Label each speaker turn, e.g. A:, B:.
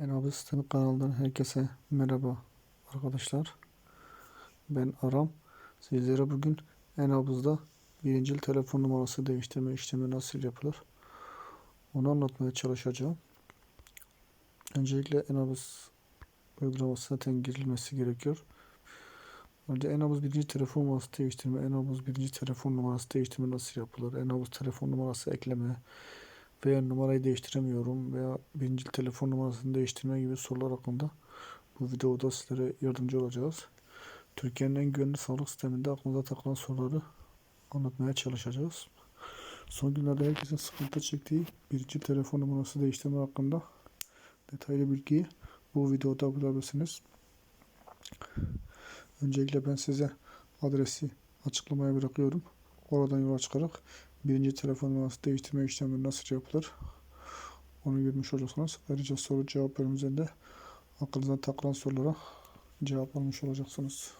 A: Enabı Sistemi kanalından herkese merhaba arkadaşlar. Ben Aram. Sizlere bugün Enabız'da birincil telefon numarası değiştirme işlemi nasıl yapılır? Onu anlatmaya çalışacağım. Öncelikle Enabız uygulaması zaten girilmesi gerekiyor. Önce Enabız birinci telefon numarası değiştirme, Enabız birinci telefon numarası değiştirme nasıl yapılır? Enabız telefon numarası ekleme, veya numarayı değiştiremiyorum veya birinci telefon numarasını değiştirme gibi sorular hakkında bu videoda sizlere yardımcı olacağız. Türkiye'nin en güvenli sağlık sisteminde aklınıza takılan soruları anlatmaya çalışacağız. Son günlerde herkesin sıkıntı çektiği birinci telefon numarası değiştirme hakkında detaylı bilgiyi bu videoda bulabilirsiniz. Öncelikle ben size adresi açıklamaya bırakıyorum. Oradan yola çıkarak birinci telefon numarası değiştirme işlemi nasıl yapılır onu görmüş olursunuz. Ayrıca soru cevap bölümünde aklınıza takılan sorulara cevap almış olacaksınız.